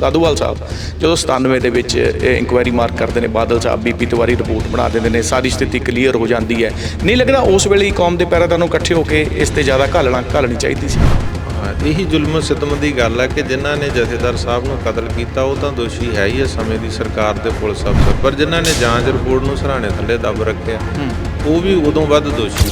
ਦਾਦੂਵਾਲ ਸਾਹਿਬ ਜਦੋਂ 97 ਦੇ ਵਿੱਚ ਇਹ ਇਨਕੁਆਇਰੀ ਮਾਰਕ ਕਰਦੇ ਨੇ ਬਾਦਲ ਸਾਹਿਬ ਬੀਪੀ ਤਿਵਾਰੀ ਰਿਪੋਰਟ ਬਣਾ ਦਿੰਦੇ ਨੇ ਸਾਰੀ ਸਥਿਤੀ ਕਲੀਅਰ ਹੋ ਜਾਂਦੀ ਹੈ। ਨਹੀਂ ਲੱਗਦਾ ਉਸ ਵੇਲੇ ਕੌਮ ਦੇ ਪੈਰਾਦਾਰ ਨੂੰ ਇਕੱਠੇ ਹੋ ਕੇ ਇਸ ਤੇ ਜ਼ਿਆਦਾ ਘਾਲਣਾ ਘਾਲਣੀ ਚਾਹੀਦੀ ਸੀ? ਇਹੀ ਜ਼ੁਲਮ ਸਿਤਮ ਦੀ ਗੱਲ ਹੈ ਕਿ ਜਿਨ੍ਹਾਂ ਨੇ ਜਥੇਦਾਰ ਸਾਹਿਬ ਨੂੰ ਕਤਲ ਕੀਤਾ ਉਹ ਤਾਂ ਦੋਸ਼ੀ ਹੈ ਹੀ ਹੈ ਸਮੇਂ ਦੀ ਸਰਕਾਰ ਦੇ ਪੁਲਿਸ ਅਫਸਰ। ਪਰ ਜਿਨ੍ਹਾਂ ਨੇ ਜਾਂਚ ਰਿਪੋਰਟ ਨੂੰ ਸਰਾਣੇ ਥੱਲੇ ਦੱਬ ਰੱਖਿਆ ਉਹ ਵੀ ਉਦੋਂ ਵੱਧ ਦੋਸ਼ੀ।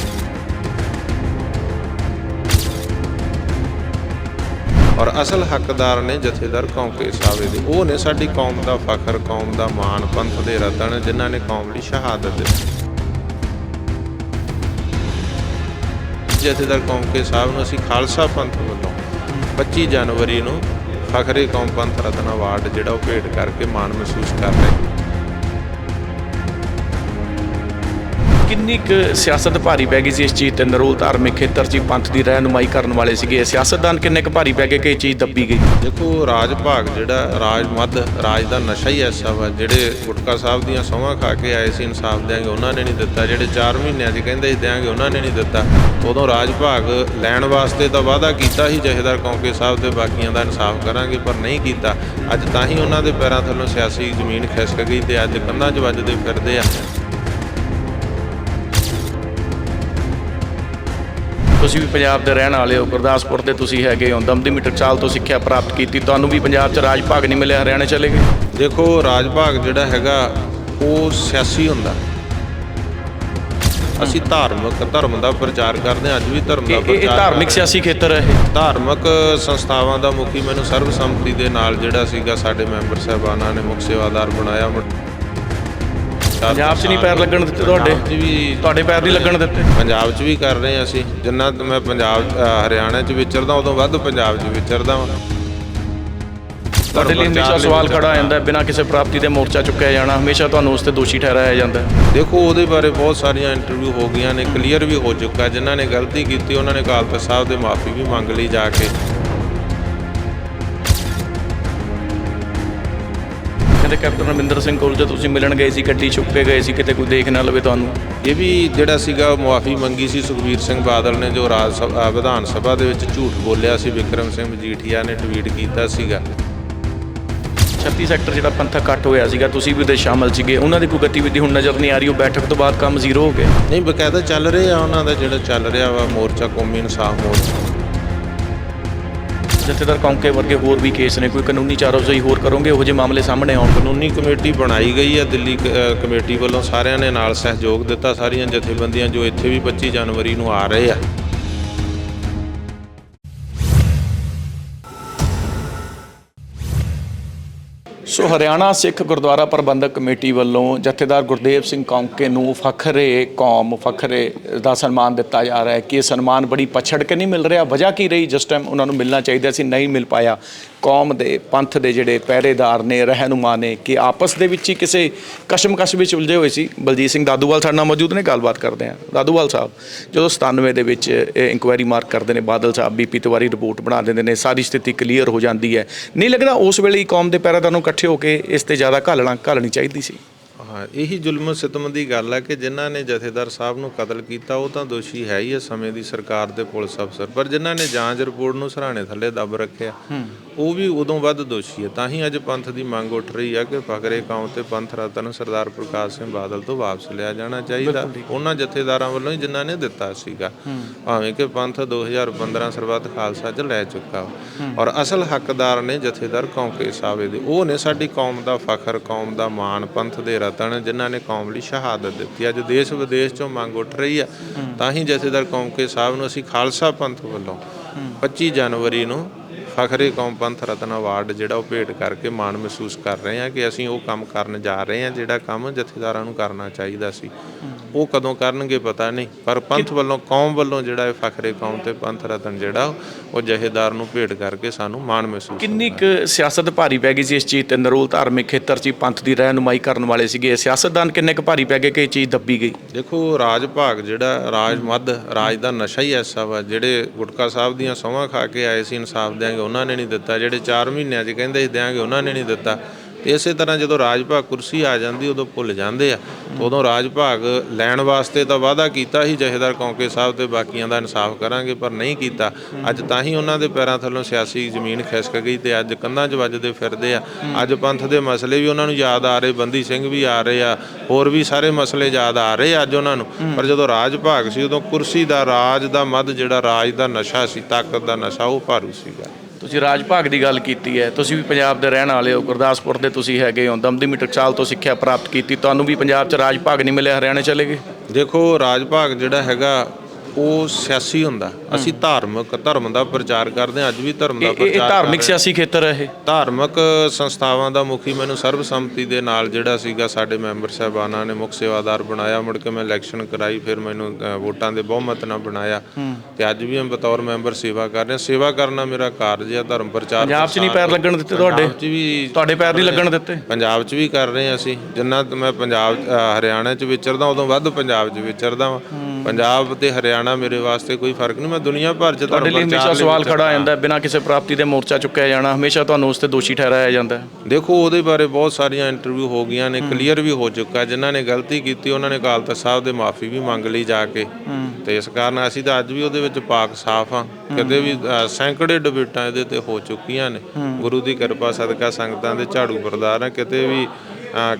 ਔਰ ਅਸਲ ਹੱਕਦਾਰ ਨੇ ਜਥੇਦਾਰ ਕੌਂਕੇ ਸਾਹਿਬ ਦੇ ਉਹ ਨੇ ਸਾਡੀ ਕੌਮ ਦਾ ਫਖਰ, ਕੌਮ ਦਾ ਮਾਣ, ਪੰਥ ਦੇ ਰਤਨ, ਜਿਨ੍ਹਾਂ ਨੇ ਕੌਮ ਲਈ ਸ਼ਹਾਦਤ ਦਿੱਤੀ ਜਥੇਦਾਰ ਕੌਂਕੇ ਸਾਹਿਬ ਨੂੰ ਅਸੀਂ ਖਾਲਸਾ ਪੰਥ ਵੱਲੋਂ 25 ਜਨਵਰੀ ਨੂੰ ਫਖਰੇ ਕੌਮ ਪੰਥ ਰਤਨ ਅਵਾਰਡ ਜਿਹੜਾ ਉਹ ਭੇਟ ਕਰਕੇ ਮਾਣ ਮਹਿਸੂਸ ਕਰ ਰਹੇ ਹਾਂ। ਕਿੰਨੀ ਕੁ ਸਿਆਸਤ ਭਾਰੀ ਪੈ ਗਈ ਸੀ ਇਸ ਚੀਜ਼ ਤੇ? ਨਰੂਲ ਧਾਰਮਿਕ ਖੇਤਰ 'ਚ ਪੰਥ ਦੀ ਰਹਿਨੁਮਾਈ ਕਰਨ ਵਾਲੇ ਸੀਗੇ। ਸਿਆਸਤਦਾਨ ਕਿੰਨੇ ਕੁ ਭਾਰੀ ਪੈ ਗਏ ਕਿ ਇਹ ਚੀਜ਼ ਦੱਬੀ ਗਈ? ਦੇਖੋ, ਰਾਜ ਭਾਗ ਜਿਹੜਾ, ਰਾਜ ਮੱਧ, ਰਾਜ ਦਾ ਨਸ਼ਾ ਹੀ ਐਸਾ ਵਾ, ਜਿਹੜੇ ਗੁਟਕਾ ਸਾਹਿਬ ਦੀਆਂ ਸਹੁੰਆਂ ਖਾ ਕੇ ਆਏ ਸੀ, ਇਨਸਾਫ ਦਿਆਂਗੇ ਉਹਨਾਂ ਨੇ ਨਹੀਂ ਦਿੱਤਾ। ਜਿਹੜੇ 4 ਮਹੀਨਿਆਂ 'ਚ ਕਹਿੰਦੇ ਸੀ ਦਿਆਂਗੇ, ਉਹਨਾਂ ਨੇ ਨਹੀਂ ਦਿੱਤਾ। ਉਦੋਂ ਰਾਜ ਭਾਗ ਲੈਣ ਵਾਸਤੇ ਤਾਂ ਵਾਅਦਾ ਕੀਤਾ ਸੀ ਜਹੇਦਾਰ ਕੌਂਕੇ ਸਾਹਿਬ ਤੇ ਬਾਕੀਆਂ ਦਾ ਇਨਸਾਫ ਕਰਾਂਗੇ, ਪਰ ਨਹੀਂ ਕੀਤਾ। ਅੱਜ ਤਾਂ ਹੀ ਉਹਨਾਂ ਦੇ ਪੈਰਾਂ ਥੱਲੋਂ ਸਿਆਸੀ ਜ਼ਮੀਨ ਖਿਸਕ ਗਈ ਤੇ ਅੱਜ ਕੰਧਾਂ 'ਚ ਵੱਜਦੇ ਫਿਰਦੇ ਆ। ਤੁਸੀਂ ਵੀ ਪੰਜਾਬ ਦੇ ਰਹਿਣ ਵਾਲੇ ਹੋ ਗੁਰਦਾਸਪੁਰ ਦੇ ਤੁਸੀਂ ਹੈਗੇ ਹੋ ਦਮਦਮੀ ਟਕਸਾਲ ਤੋਂ ਸਿੱਖਿਆ ਪ੍ਰਾਪਤ ਕੀਤੀ ਤੁਹਾਨੂੰ ਵੀ ਪੰਜਾਬ 'ਚ ਰਾਜ ਭਾਗ ਨਹੀਂ ਮਿਲਿਆ ਹਰਿਆਣੇ ਚਲੇ ਗਏ? ਦੇਖੋ ਰਾਜ ਭਾਗ ਜਿਹੜਾ ਹੈਗਾ ਉਹ ਸਿਆਸੀ ਹੁੰਦਾ। ਅਸੀਂ ਧਾਰਮਿਕ ਧਰਮ ਦਾ ਪ੍ਰਚਾਰ ਕਰਦੇ ਹਾਂ ਅੱਜ ਵੀ ਧਰਮ ਦਾ ਪ੍ਰਚਾਰ ਇਹ ਧਾਰਮਿਕ ਸਿਆਸੀ ਖੇਤਰ ਹੈ ਇਹ। ਧਾਰਮਿਕ ਸੰਸਥਾਵਾਂ ਦਾ ਮੁਖੀ ਮੈਨੂੰ ਸਰਬਸੰਮਤੀ ਦੇ ਨਾਲ ਜਿਹੜਾ ਸੀਗਾ ਸਾਡੇ ਮੈਂਬਰ ਸਾਹਿਬਾਨਾਂ ਨੇ ਮੁੱਖ ਸੇਵਾਦਾਰ ਬਣਾਇਆ ਪੰਜਾਬ 'ਚ ਨਹੀਂ ਪੈਰ ਲੱਗਣ ਦਿੱਤੇ ਤੁਹਾਡੇ? ਪੰਜਾਬ 'ਚ ਵੀ ਤੁਹਾਡੇ ਪੈਰ ਨਹੀਂ ਲੱਗਣ ਦਿੱਤੇ? ਪੰਜਾਬ 'ਚ ਵੀ ਕਰ ਰਹੇ ਹਾਂ ਅਸੀਂ। ਜਿੰਨਾ ਮੈਂ ਪੰਜਾਬ ਅ, ਹਰਿਆਣਾ 'ਚ ਵਿਚਰਦਾ ਉਦੋਂ ਵੱਧ ਪੰਜਾਬ 'ਚ ਵਿਚਰਦਾ ਵਾਂ। ਤੁਹਾਡੇ ਲਈ ਹਮੇਸ਼ਾ ਸਵਾਲ ਖੜਾ ਹੋ ਜਾਂਦਾ ਹੈ, ਬਿਨਾਂ ਕਿਸੇ ਪ੍ਰਾਪਤੀ ਦੇ ਮੋਰਚਾ ਚੁੱਕਿਆ ਜਾਣਾ ਹਮੇਸ਼ਾ ਤੁਹਾਨੂੰ ਉਸ ਤੇ ਦੋਸ਼ੀ ਠਹਿਰਾਇਆ ਜਾਂਦਾ ਹੈ। ਦੇਖੋ ਉਹਦੇ ਬਾਰੇ ਬਹੁਤ ਸਾਰੀਆਂ ਇੰਟਰਵਿਊ ਹੋ ਗਈਆਂ ਨੇ ਕਲੀਅਰ ਵੀ ਹੋ ਚੁੱਕਾ ਜਿਨ੍ਹਾਂ ਨੇ ਗਲਤੀ ਕੀਤੀ ਉਹਨਾਂ ਨੇ ਅਕਾਲ ਤਖਤ ਸਾਹਿਬ ਦੇ ਮਾਫੀ ਵੀ ਮੰਗ ਲਈ ਜਾ ਕੇ। ਕਹਿੰਦੇ ਕੈਪਟਨ ਅਮਰਿੰਦਰ ਸਿੰਘ ਕੋਲ ਜਦੋਂ ਤੁਸੀਂ ਮਿਲਣ ਗਏ ਸੀ ਗੱਡੀ ਚੁੱਕ ਕੇ ਗਏ ਸੀ ਕਿਤੇ ਕੋਈ ਦੇਖ ਨਾ ਲਵੇ ਤੁਹਾਨੂੰ? ਇਹ ਵੀ ਜਿਹੜਾ ਸੀਗਾ ਮੁਆਫੀ ਮੰਗੀ ਸੀ ਸੁਖਬੀਰ ਸਿੰਘ ਬਾਦਲ ਨੇ ਜੋ ਰਾਜ ਸਭਾ ਵਿਧਾਨ ਸਭਾ ਦੇ ਵਿੱਚ ਝੂਠ ਬੋਲਿਆ ਸੀ। ਵਿਕਰਮ ਸਿੰਘ ਮਜੀਠੀਆ ਨੇ ਟਵੀਟ ਕੀਤਾ ਸੀਗਾ। 36 ਸੈਕਟਰ ਜਿਹੜਾ ਪੰਥਕ ਕੱਟ ਹੋਇਆ ਸੀਗਾ ਤੁਸੀਂ ਵੀ ਉਹਦੇ ਸ਼ਾਮਲ ਸੀਗੇ। ਉਹਨਾਂ ਦੀ ਕੋਈ ਗਤੀਵਿਧੀ ਹੁਣ ਨਜ਼ਰ ਨਹੀਂ ਆ ਰਹੀ ਉਹ ਬੈਠਕ ਤੋਂ ਬਾਅਦ ਕੰਮ ਜ਼ੀਰੋ ਹੋ ਗਿਆ ਨਹੀਂ ਬਕਾਇਦਾ ਚੱਲ ਰਿਹਾ ਉਹਨਾਂ ਦਾ ਜਿਹੜਾ ਚੱਲ ਰਿਹਾ ਵਾ ਮੋਰਚਾ ਕੌਮੀ ਇਨਸਾਫ ਮੋਰਚਾ। ਜਥੇਦਾਰ ਕੌਂਕੇ ਵਰਗੇ ਹੋਰ ਵੀ ਕੇਸ ਨੇ, ਕੋਈ ਕਾਨੂੰਨੀ ਚਾਰਾਜ਼ੋਈ ਹੋਰ ਕਰੋਗੇ? ਉਹੋ ਜਿਹੇ ਮਾਮਲੇ ਸਾਹਮਣੇ ਆਉਣ ਕਾਨੂੰਨੀ ਕਮੇਟੀ ਬਣਾਈ ਗਈ ਹੈ, ਦਿੱਲੀ ਕ- ਕਮੇਟੀ ਵੱਲੋਂ ਸਾਰਿਆਂ ਨੇ ਨਾਲ ਸਹਿਯੋਗ ਦਿੱਤਾ, ਸਾਰੀਆਂ ਜਥੇਬੰਦੀਆਂ ਜੋ ਇੱਥੇ ਵੀ 25 ਜਨਵਰੀ ਨੂੰ ਆ ਰਹੇ ਆ। ਸੋ ਹਰਿਆਣਾ ਸਿੱਖ ਗੁਰਦੁਆਰਾ ਪ੍ਰਬੰਧਕ ਕਮੇਟੀ ਵੱਲੋਂ ਜਥੇਦਾਰ ਗੁਰਦੇਵ ਸਿੰਘ ਕੌਂਕੇ ਨੂੰ ਫਖਰੇ ਕੌਮ, ਫਖਰੇ ਦਾ ਸਨਮਾਨ ਦਿੱਤਾ ਜਾ ਰਿਹਾ ਹੈ। ਕਿ ਇਹ ਸਨਮਾਨ ਬੜੀ ਪਛੜ ਕੇ ਨਹੀਂ ਮਿਲ ਰਿਹਾ? ਵਜ੍ਹਾ ਕੀ ਰਹੀ? ਜਿਸ ਟਾਈਮ ਉਹਨਾਂ ਨੂੰ ਮਿਲਣਾ ਚਾਹੀਦਾ ਸੀ, ਨਹੀਂ ਮਿਲ ਪਾਇਆ। ਕੌਮ ਦੇ ਪੰਥ ਦੇ ਜਿਹੜੇ ਪਹਿਰੇਦਾਰ ਨੇ, ਰਹਿਨੁਮਾ ਨੇ ਕਿ ਆਪਸ ਦੇ ਵਿੱਚ ਹੀ ਕਿਸੇ ਕਸ਼ਮਕਸ਼ ਵਿੱਚ ਉਲਝੇ ਹੋਏ ਸੀ। ਬਲਜੀਤ ਸਿੰਘ ਦਾਦੂਵਾਲ ਸਾਡੇ ਨਾਲ ਮੌਜੂਦ ਨੇ, ਗੱਲਬਾਤ ਕਰਦੇ ਹਾਂ। ਦਾਦੂਵਾਲ ਸਾਹਿਬ, ਜਦੋਂ 97 ਦੇ ਵਿੱਚ ਇਹ ਇਨਕੁਆਇਰੀ ਮਾਰਕ ਕਰਦੇ ਨੇ, ਬਾਦਲ ਸਾਹਿਬ ਬੀਪੀ ਤਿਵਾਰੀ ਰਿਪੋਰਟ ਬਣਾ ਦਿੰਦੇ ਨੇ, ਸਾਰੀ ਸਥਿਤੀ ਕਲੀਅਰ ਹੋ ਜਾਂਦੀ ਹੈ। ਨਹੀਂ ਲੱਗਦਾ ਉਸ ਵੇਲੇ ਹੀ ਕੌਮ ਦੇ ਪਹਿਰੇਦਾਰ ਨੂੰ ਇਕੱਠੇ ਹੋ ਕੇ ਇਸ ਤੇ ਜ਼ਿਆਦਾ ਘਾਲਣਾ ਘਾਲਣੀ ਚਾਹੀਦੀ ਸੀ? ਹਾਂ ਇਹੀ ਜ਼ੁਲਮ ਸਿਤਮ ਦੀ ਗੱਲ ਹੈ ਕਿ ਜਿਨ੍ਹਾਂ ਨੇ ਜਥੇਦਾਰ ਸਾਹਿਬ ਨੂੰ ਕਤਲ ਕੀਤਾ ਉਹ ਤਾਂ ਦੋਸ਼ੀ ਹੈ ਹੀ ਹੈ ਸਮੇਂ ਦੀ ਸਰਕਾਰ ਦੇ ਪੁਲਿਸ ਅਫਸਰ। ਪਰ ਜਿਨ੍ਹਾਂ ਨੇ ਜਾਂਚ ਰਿਪੋਰਟ ਨੂੰ ਸਰਾਣੇ ਥੱਲੇ ਦੱਬ ਰੱਖਿਆ ਉਹ ਵੀ ਉਦੋਂ ਵੱਧ ਦੋਸ਼ੀ ਹੈ ਤਾਂ ਹੀ ਅੱਜ ਪੰਥ ਦੀ ਮੰਗ ਉੱਠ ਰਹੀ ਹੈ ਕਿ ਫਕਰੇ ਕੌਮ ਤੇ ਪੰਥ ਰਤਨ ਸਰਦਾਰ ਪ੍ਰਕਾਸ਼ ਸਿੰਘ ਬਾਦਲ ਤੋਂ ਵਾਪਸ ਲਿਆ ਜਾਣਾ ਚਾਹੀਦਾ। ਉਹਨਾਂ ਜਥੇਦਾਰਾਂ ਵੱਲੋਂ ਹੀ ਜਿਨ੍ਹਾਂ ਨੇ ਦਿੱਤਾ ਸੀਗਾ। ਭਾਵੇਂ ਕਿ ਪੰਥ 2015 ਸਰਬੱਤ ਖਾਲਸਾ ਚ ਲੈ ਚੁੱਕਾ। ਔਰ ਅਸਲ ਹੱਕਦਾਰ ਨੇ ਜਥੇਦਾਰ ਕੌਂਕੇ ਸਾਹਿਬ ਦੇ ਉਹ ਨੇ ਸਾਡੀ ਕੌਮ ਦਾ ਫਖਰ ਕੌਮ ਦਾ ਮਾਣ ਪੰਥ ਦੇ ਰਤਨ ਜਿਨ੍ਹਾਂ ਨੇ ਕੌਮ ਲਈ ਸ਼ਹਾਦਤ ਦਿੱਤੀ ਅੱਜ ਦੇਸ਼ ਵਿਦੇਸ਼ ਚੋਂ ਮੰਗ ਉੱਠ ਰਹੀ ਆ ਤਾਂ ਹੀ ਜਥੇਦਾਰ ਕੌਂਕੇ ਸਾਹਿਬ ਨੂੰ ਅਸੀਂ ਖਾਲਸਾ ਪੰਥ ਵੱਲੋਂ 25 ਜਨਵਰੀ ਨੂੰ ਫਖਰੇ ਕੌਮ ਪੰਥ ਰਤਨ ਅਵਾਰਡ ਜਿਹੜਾ ਉਹ ਭੇਟ ਕਰਕੇ ਮਾਣ ਮਹਿਸੂਸ ਕਰ ਰਹੇ ਹਾਂ ਕਿ ਅਸੀਂ ਉਹ ਕੰਮ ਕਰਨ ਜਾ ਰਹੇ ਹਾਂ ਜਿਹੜਾ ਕੰਮ ਜਥੇਦਾਰਾਂ ਨੂੰ ਕਰਨਾ ਚਾਹੀਦਾ ਸੀ। ਉਹ ਕਦੋਂ ਕਰਨਗੇ ਪਤਾ ਨਹੀਂ ਪਰ ਪੰਥ ਵੱਲੋਂ ਕੌਮ ਵੱਲੋਂ ਜਿਹੜਾ ਇਹ ਫਖਰੇ ਕੌਮ ਤੇ ਪੰਥ ਰਤਨ ਜਿਹੜਾ ਉਹ ਜਹੇਦਾਰ ਨੂੰ ਭੇਟ ਕਰਕੇ ਸਾਨੂੰ ਮਾਣ ਮਹਿਸੂਸ ਕਿੰਨੀ ਕੁ ਸਿਆਸਤ ਭਾਰੀ ਪੈ ਗਈ ਸੀ ਇਸ ਚੀਜ਼ ਤੇ? ਨਰੋਲ ਧਾਰਮਿਕ ਖੇਤਰ 'ਚ ਪੰਥ ਦੀ ਰਹਿਨੁਮਾਈ ਕਰਨ ਵਾਲੇ ਸੀਗੇ। ਸਿਆਸਤਦਾਨ ਕਿੰਨੇ ਕੁ ਭਾਰੀ ਪੈ ਗਏ ਕਿ ਇਹ ਚੀਜ਼ ਦੱਬੀ ਗਈ? ਦੇਖੋ ਰਾਜ ਭਾਗ ਜਿਹੜਾ ਰਾਜ ਮੱਧ ਰਾਜ ਦਾ ਨਸ਼ਾ ਹੀ ਐਸਾ ਵਾ ਜਿਹੜੇ ਗੁਟਕਾ ਸਾਹਿਬ ਦੀਆਂ ਸਹੁੰਆਂ ਖਾ ਕੇ ਆਏ ਸੀ ਇਨਸਾਫ ਦਿਆਂਗੇ ਉਹਨਾਂ ਨੇ ਨਹੀਂ ਦਿੱਤਾ, ਜਿਹੜੇ 4 ਮਹੀਨਿਆਂ 'ਚ ਕਹਿੰਦੇ ਸੀ ਦਿਆਂਗੇ, ਉਹਨਾਂ ਨੇ ਨਹੀਂ ਦਿੱਤਾ। ਇਸੇ ਤਰ੍ਹਾਂ ਜਦੋਂ ਰਾਜ ਭਾਗ ਕੁਰਸੀ ਆ ਜਾਂਦੀ, ਉਦੋਂ ਭੁੱਲ ਜਾਂਦੇ ਆ। ਉਦੋਂ ਰਾਜ ਭਾਗ ਲੈਣ ਵਾਸਤੇ ਤਾਂ ਵਾਅਦਾ ਕੀਤਾ ਸੀ, ਜਹੇਦਾਰ ਕੌਂਕੇ ਸਾਹਿਬ ਤੇ ਬਾਕੀਆਂ ਦਾ ਇਨਸਾਫ ਕਰਾਂਗੇ, ਪਰ ਨਹੀਂ ਕੀਤਾ। ਅੱਜ ਤਾਂ ਹੀ ਉਹਨਾਂ ਦੇ ਪੈਰਾਂ ਥੱਲੋਂ ਸਿਆਸੀ ਜ਼ਮੀਨ ਖਿਸਕ ਗਈ ਤੇ ਅੱਜ ਕੰਧਾਂ 'ਚ ਵੱਜਦੇ ਫਿਰਦੇ ਆ। ਅੱਜ ਪੰਥ ਦੇ ਮਸਲੇ ਵੀ ਉਹਨਾਂ ਨੂੰ ਯਾਦ ਆ ਰਹੇ, ਬੰਦੀ ਸਿੰਘ ਵੀ ਆ ਰਹੇ ਆ, ਹੋਰ ਵੀ ਸਾਰੇ ਮਸਲੇ ਯਾਦ ਆ ਰਹੇ ਆ ਅੱਜ ਉਹਨਾਂ ਨੂੰ। ਪਰ ਜਦੋਂ ਰਾਜ ਭਾਗ ਸੀ, ਉਦੋਂ ਕੁਰਸੀ ਦਾ ਰਾਜ ਦਾ ਮਦ ਜਿਹੜਾ ਰਾਜ ਦਾ ਨਸ਼ਾ ਸੀ, ਤਾਕਤ ਦਾ ਨਸ਼ਾ, ਉਹ ਭਾਰੂ ਸੀਗਾ। ਤੁਸੀਂ ਰਾਜ ਭਾਗ ਦੀ ਗੱਲ ਕੀਤੀ ਹੈ, ਤੁਸੀਂ ਵੀ ਪੰਜਾਬ ਦੇ ਰਹਿਣ ਵਾਲੇ ਹੋ, ਗੁਰਦਾਸਪੁਰ ਦੇ ਤੁਸੀਂ ਹੈਗੇ ਹੋ, ਦਮਦਮੀ ਟਕਸਾਲ ਤੋਂ ਸਿੱਖਿਆ ਪ੍ਰਾਪਤ ਕੀਤੀ, ਤੁਹਾਨੂੰ ਵੀ ਪੰਜਾਬ 'ਚ ਰਾਜ ਭਾਗ ਨਹੀਂ ਮਿਲਿਆ, ਹਰਿਆਣੇ ਚਲੇ ਗਏ? ਦੇਖੋ ਰਾਜ ਭਾਗ ਜਿਹੜਾ ਹੈਗਾ ਉਹ ਸਿਆਸੀ ਹੁੰਦਾ। ਅਸੀਂ ਧਾਰਮਿਕ ਧਰਮ ਦਾ ਪ੍ਰਚਾਰ ਕਰਦੇ ਹਾਂ ਅੱਜ ਵੀ ਧਰਮ ਦਾ ਇਹ- ਇਹ ਇਹ ਪ੍ਰਚਾਰ ਧਾਰਮਿਕ ਸਿਆਸੀ ਖੇਤਰ ਹੈ ਇਹ? ਧਾਰਮਿਕ ਸੰਸਥਾਵਾਂ ਦਾ ਮੁਖੀ ਮੈਨੂੰ ਸਰਬਸੰਮਤੀ ਦੇ ਨਾਲ ਜਿਹੜਾ ਸੀਗਾ ਸਾਡੇ ਮੈਂਬਰ ਸਾਹਿਬਾਨਾਂ ਨੇ ਮੁੱਖ ਸੇਵਾਦਾਰ ਬਣਾਇਆ। ਮੁੜ ਕੇ ਮੈਂ ਇਲੈਕਸ਼ਨ ਕਰਾਈ ਫਿਰ ਮੈਨੂੰ ਅ, ਵੋਟਾਂ ਦੇ ਬਹੁਮਤ ਨਾਲ ਬਣਾਇਆ। ਤੇ ਅੱਜ ਵੀ ਮੈਂ ਬਤੌਰ ਮੈਂਬਰ ਸੇਵਾ ਕਰ ਰਿਹਾ। ਸੇਵਾ ਕਰਨਾ ਮੇਰਾ ਕਾਰਜ ਹੈ ਧਰਮ ਪ੍ਰਚਾਰ ਪੰਜਾਬ 'ਚ ਨਹੀਂ ਪੈਰ ਲੱਗਣ ਦਿੱਤੇ ਤੁਹਾਡੇ? ਪੰਜਾਬ 'ਚ ਵੀ ਤੁਹਾਡੇ ਪੈਰ ਨਹੀਂ ਲੱਗਣ ਦਿੱਤੇ? ਪੰਜਾਬ 'ਚ ਵੀ ਕਰ ਰਹੇ ਹਾਂ ਅਸੀਂ। ਜਿੰਨਾ ਮੈਂ ਪੰਜਾਬ ਅ, ਹਰਿਆਣਾ 'ਚ ਵਿਚਰਦਾ ਉਦੋਂ ਵੱਧ ਪੰਜਾਬ 'ਚ ਵਿਚਰਦਾ ਵਾਂ। ਪੰਜਾਬ ਤੇ ਹਰਿਆਣਾ ਮੇਰੇ ਵਾਸਤੇ ਕੋਈ ਫ਼ਰਕ ਨਹੀਂ ਮੈਂ ਦੁਨੀਆ ਭਰ 'ਚ ਤੁਹਾਡੇ ਲਈ ਹਮੇਸ਼ਾ ਸਵਾਲ ਖੜਾ। ਆ ਜਾਂਦਾ ਹੈ, ਬਿਨਾਂ ਕਿਸੇ ਪ੍ਰਾਪਤੀ ਦੇ ਮੋਰਚਾ ਚੁੱਕਿਆ ਜਾਣਾ ਹਮੇਸ਼ਾ ਤੁਹਾਨੂੰ ਉਸ ਤੇ ਦੋਸ਼ੀ ਠਹਿਰਾਇਆ ਜਾਂਦਾ ਦੇਖੋ ਉਹਦੇ ਬਾਰੇ ਬਹੁਤ ਸਾਰੀਆਂ ਇੰਟਰਵਿਊ ਹੋ ਗਈਆਂ ਨੇ ਕਲੀਅਰ ਵੀ ਹੋ ਚੁੱਕਾ ਜਿਨ੍ਹਾਂ ਨੇ ਗਲਤੀ ਕੀਤੀ ਉਹਨਾਂ ਨੇ ਅਕਾਲ ਤਖਤ ਸਾਹਿਬ ਦੇ ਮਾਫੀ ਵੀ ਮੰਗ ਲਈ ਜਾ ਕੇ। ਤੇ ਇਸ ਕਾਰਨ ਅਸੀਂ ਤਾਂ ਅੱਜ ਵੀ ਉਹਦੇ ਵਿੱਚ ਪਾਕ ਸਾਫ਼ ਆ ਕਦੇ ਵੀ ਸੈਂਕੜੇ ਡਿਬੇਟਾਂ ਇਹਦੇ ਤੇ ਹੋ ਚੁੱਕੀਆਂ ਨੇ। ਗੁਰੂ ਦੀ ਕਿਰਪਾ ਸਦਕਾ ਸੰਗਤਾਂ ਦੇ ਝਾੜੂ ਬਰਦਾਰ ਆ। ਕਿਤੇ ਵੀ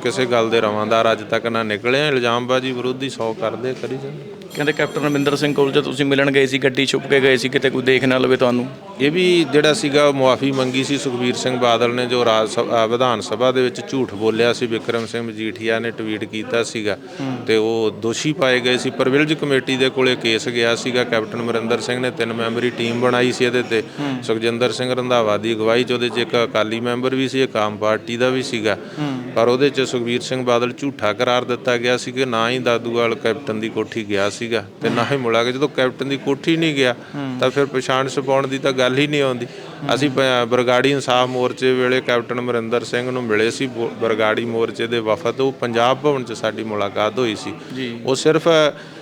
ਕਿਸੇ ਗੱਲ ਦੇ ਰਵਾਂਦਾਰ ਅੱਜ ਤੱਕ ਨਾ ਨਿਕਲਿਆ। ਇਲਜ਼ਾਮਬਾਜ਼ੀ ਵਿਰੋਧੀ 100 ਕਰਦੇ ਕਰੀ ਜਾਂਦੇ ਕਹਿੰਦੇ ਕੈਪਟਨ ਅਮਰਿੰਦਰ ਸਿੰਘ ਕੋਲ ਜੇ ਤੁਸੀਂ ਮਿਲਣ ਗਏ ਸੀ, ਗੱਡੀ ਛੁਪ ਕੇ ਗਏ ਸੀ, ਕਿਤੇ ਕੋਈ ਦੇਖ ਨਾ ਲਵੇ ਤੁਹਾਨੂੰ। ਇਹ ਵੀ ਜਿਹੜਾ ਸੀਗਾ ਮੁਆਫੀ ਮੰਗੀ ਸੀ ਸੁਖਬੀਰ ਸਿੰਘ ਬਾਦਲ ਨੇ ਜੋ ਰਾਜ ਸਭਾ- ਅ, ਵਿਧਾਨ ਸਭਾ ਦੇ ਵਿੱਚ ਝੂਠ ਬੋਲਿਆ ਸੀ ਵਿਕਰਮ ਸਿੰਘ ਮਜੀਠੀਆ ਨੇ ਟਵੀਟ ਕੀਤਾ ਸੀਗਾ ਤੇ ਉਹ ਦੋਸ਼ੀ ਪਾਏ ਗਏ ਸੀ। ਪਰਵਿਲਜ ਕਮੇਟੀ ਦੇ ਕੋਲੇ ਕੇਸ ਗਿਆ ਸੀਗਾ ਕੈਪਟਨ ਅਮਰਿੰਦਰ ਸਿੰਘ ਨੇ ਤਿੰਨ ਮੈਂਬਰੀ ਟੀਮ ਬਣਾਈ ਸੀ ਇਹਦੇ ਤੇ। ਸੁਖਜਿੰਦਰ ਸਿੰਘ ਰੰਧਾਵਾ ਦੀ ਅਗਵਾਈ ਚ ਉਹਦੇ ਚ ਇੱਕ ਅਕਾਲੀ ਮੈਂਬਰ ਵੀ ਸੀ ਇੱਕ ਆਮ ਪਾਰਟੀ ਦਾ ਵੀ ਸੀਗਾ। ਪਰ ਉਹਦੇ ਚ ਸੁਖਬੀਰ ਸਿੰਘ ਬਾਦਲ ਝੂਠਾ ਕਰਾਰ ਦਿੱਤਾ ਗਿਆ ਸੀ ਕਿ ਨਾ ਹੀ ਦਾਦੂਵਾਲ ਕੈਪਟਨ ਦੀ ਕੋਠੀ ਗਿਆ ਸੀਗਾ ਤੇ ਨਾ ਹੀ ਮੁਲਾਗਾ ਜਦੋਂ ਕੈਪਟਨ ਦੀ ਕੋਠੀ ਨਹੀਂ ਗਿਆ ਤਾਂ ਫਿਰ ਪਛਾਣ ਛਪਾਉਣ ਦੀ ਤਾਂ ਗੱਲ ਹੀ ਨਹੀਂ ਆਉਂਦੀ। ਅਸੀਂ ਬਰਗਾੜੀ ਇਨਸਾਫ ਮੋਰਚੇ ਵੇਲੇ ਕੈਪਟਨ ਅਮਰਿੰਦਰ ਸਿੰਘ ਨੂੰ ਮਿਲੇ ਸੀ ਬਰਗਾੜੀ ਮੋਰਚੇ ਦੇ ਵਫਦ। ਉਹ ਪੰਜਾਬ ਭਵਨ 'ਚ ਸਾਡੀ ਮੁਲਾਕਾਤ ਹੋਈ ਸੀ। ਉਹ ਸਿਰਫ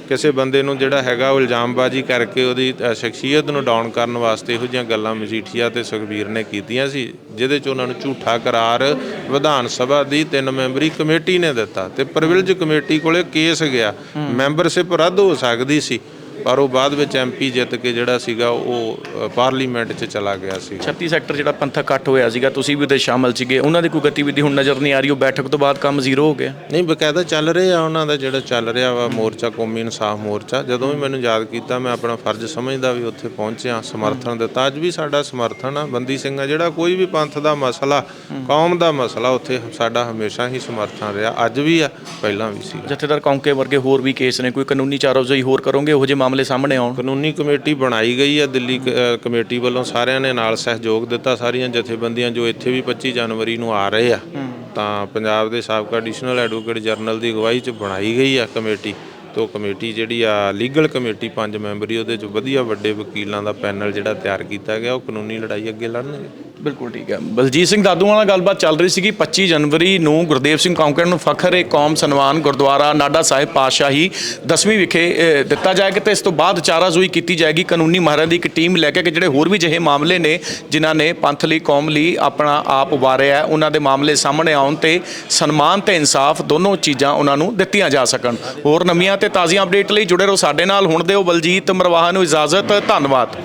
ਕਿਸੇ ਬੰਦੇ ਨੂੰ ਜਿਹੜਾ ਹੈਗਾ ਉਹ ਇਲਜ਼ਾਮਬਾਜ਼ੀ ਕਰਕੇ ਉਹਦੀ ਸ਼ਖਸੀਅਤ ਨੂੰ ਡਾਊਨ ਕਰਨ ਵਾਸਤੇ ਇਹੋ ਜਿਹੀਆਂ ਗੱਲਾਂ ਮਜੀਠੀਆ ਤੇ ਸੁਖਬੀਰ ਨੇ ਕੀਤੀਆਂ ਸੀ ਜਿਹਦੇ 'ਚ ਉਹਨਾਂ ਨੂੰ ਝੂਠਾ ਕਰਾਰ ਵਿਧਾਨ ਸਭਾ ਦੀ ਤਿੰਨ ਮੈਂਬਰੀ ਕਮੇਟੀ ਨੇ ਦਿੱਤਾ ਤੇ ਪ੍ਰਿਵਿਲੇਜ ਕਮੇਟੀ ਕੋਲੇ ਕੇਸ ਗਿਆ। ਮੈਂਬਰਸ਼ਿਪ ਰੱਦ ਹੋ ਸਕਦੀ ਸੀ। ਪਰ ਉਹ ਬਾਅਦ ਵਿੱਚ ਐਮਪੀ ਜਿੱਤ ਕੇ ਜਿਹੜਾ ਸੀਗਾ ਉਹ ਪਾਰਲੀਮੈਂਟ 'ਚ ਚਲਾ ਗਿਆ ਸੀ 36 ਸੈਕਟਰ ਜਿਹੜਾ ਪੰਥਕ ਇਕੱਠ ਹੋਇਆ ਸੀਗਾ ਤੁਸੀਂ ਵੀ ਉਹਦੇ ਸ਼ਾਮਲ ਸੀਗੇ। ਉਹਨਾਂ ਦੀ ਕੋਈ ਗਤੀਵਿਧੀ ਹੁਣ ਨਜ਼ਰ ਨਹੀਂ ਆ ਰਹੀ ਉਹ ਬੈਠਕ ਤੋਂ ਬਾਅਦ ਕੰਮ ਜ਼ੀਰੋ ਹੋ ਗਿਆ। ਨਹੀਂ ਬਕਾਇਦਾ ਚੱਲ ਰਿਹਾ ਉਹਨਾਂ ਦਾ ਜਿਹੜਾ ਚੱਲ ਰਿਹਾ ਵਾ ਮੋਰਚਾ ਕੌਮੀ ਇਨਸਾਫ ਮੋਰਚਾ। ਜਦੋਂ ਵੀ ਮੈਨੂੰ ਯਾਦ ਕੀਤਾ ਮੈਂ ਆਪਣਾ ਫਰਜ਼ ਸਮਝਦਾ ਵੀ ਉੱਥੇ ਪਹੁੰਚਿਆ ਸਮਰਥਨ ਦਿੱਤਾ। ਅੱਜ ਵੀ ਸਾਡਾ ਸਮਰਥਨ ਆ ਬੰਦੀ ਸਿੰਘ ਆ ਜਿਹੜਾ ਕੋਈ ਵੀ ਪੰਥ ਦਾ ਮਸਲਾ ਕੌਮ ਦਾ ਮਸਲਾ ਉੱਥੇ ਸਾਡਾ ਹਮੇਸ਼ਾ ਹੀ ਸਮਰਥਨ ਰਿਹਾ। ਅੱਜ ਵੀ ਆ ਪਹਿਲਾਂ ਵੀ ਸੀ ਜਥੇਦਾਰ ਕੌਂਕੇ ਵਰਗੇ ਹੋਰ ਵੀ ਕੇਸ ਨੇ ਕੋਈ ਕਾਨੂੰਨੀ ਚਾਰਾਜ਼ੋਈ ਹੋਰ ਕਰੋਗੇ ਉਹੋ ਜਿਹੇ ਮਾਮਲੇ ਸਾਹਮਣੇ ਆਉਣ। ਕਾਨੂੰਨੀ ਕਮੇਟੀ ਬਣਾਈ ਗਈ ਹੈ ਦਿੱਲੀ ਕ- ਕਮੇਟੀ ਵੱਲੋਂ ਸਾਰਿਆਂ ਨੇ ਨਾਲ ਸਹਿਯੋਗ ਦਿੱਤਾ। ਸਾਰੀਆਂ ਜਥੇਬੰਦੀਆਂ ਜੋ ਇੱਥੇ ਵੀ 25 ਜਨਵਰੀ ਨੂੰ ਆ ਰਹੇ ਆ ਤਾਂ ਪੰਜਾਬ ਦੇ ਸਾਬਕਾ ਐਡੀਸ਼ਨਲ ਐਡਵੋਕੇਟ ਜਨਰਲ ਦੀ ਅਗਵਾਈ 'ਚ ਬਣਾਈ ਗਈ ਆ ਕਮੇਟੀ। ਤੇ ਉਹ ਕਮੇਟੀ ਜਿਹੜੀ ਆ ਲੀਗਲ ਕਮੇਟੀ ਪੰਜ ਮੈਂਬਰੀ ਉਹਦੇ 'ਚ ਵਧੀਆ ਵੱਡੇ ਵਕੀਲਾਂ ਦਾ ਪੈਨਲ ਜਿਹੜਾ ਤਿਆਰ ਕੀਤਾ ਗਿਆ ਉਹ ਕਾਨੂੰਨੀ ਲੜਾਈ ਅੱਗੇ ਲੜਨਗੇ। ਬਿਲਕੁਲ ਠੀਕ ਹੈ। ਬਲਜੀਤ ਸਿੰਘ ਦਾਦੂ ਨਾਲ ਗੱਲਬਾਤ ਚੱਲ ਰਹੀ ਸੀਗੀ। 25 ਜਨਵਰੀ ਨੂੰ ਗੁਰਦੇਵ ਸਿੰਘ ਕੌਂਕਰ ਨੂੰ ਫਖਰ ਏ ਕੌਮ ਸਨਮਾਨ ਗੁਰਦੁਆਰਾ ਨਾਡਾ ਸਾਹਿਬ ਪਾਤਸ਼ਾਹੀ ਦਸਵੀਂ ਵਿਖੇ ਦਿੱਤਾ ਜਾਏਗਾ ਤੇ ਇਸ ਤੋਂ ਬਾਅਦ ਚਾਰਾਜ਼ੋਈ ਕੀਤੀ ਜਾਏਗੀ। ਕਾਨੂੰਨੀ ਮਾਹਰਾਂ ਦੀ ਇੱਕ ਟੀਮ ਲੈ ਕੇ ਕਿ ਜਿਹੜੇ ਹੋਰ ਵੀ ਜਿਹੇ ਮਾਮਲੇ ਨੇ, ਜਿਨ੍ਹਾਂ ਨੇ ਪੰਥ ਲਈ, ਕੌਮ ਲਈ ਆਪਣਾ ਆਪ ਉਭਾਰਿਆ ਉਹਨਾਂ ਦੇ ਮਾਮਲੇ ਸਾਹਮਣੇ ਆਉਣ ਤੇ ਸਨਮਾਨ ਤੇ ਇਨਸਾਫ ਦੋਨੋਂ ਚੀਜ਼ਾਂ ਉਹਨਾਂ ਨੂੰ ਦਿੱਤੀਆਂ ਜਾ ਸਕਣ। ਹੋਰ ਨਵੀਆਂ ਤੇ ਤਾਜ਼ੀਆਂ ਅਪਡੇਟ ਲਈ ਜੁੜੇ ਰਹੋ ਸਾਡੇ ਨਾਲ। ਹੁਣ ਦਿਓ ਬਲਜੀਤ ਮਰਵਾਹਾ ਨੂੰ ਇਜਾਜ਼ਤ। ਧੰਨਵਾਦ।